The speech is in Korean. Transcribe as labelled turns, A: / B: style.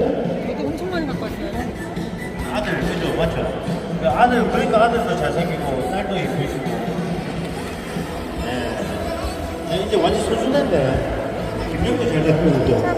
A: 네? 애기 엄청 많이 갖고 왔어요. 아들, 그죠? 맞죠? 그 아들, 그러니까 아들도 잘생기고, 딸도 이쁘시고. 네. 이제 완전 소중한데. 김정도 잘 잡히고 또.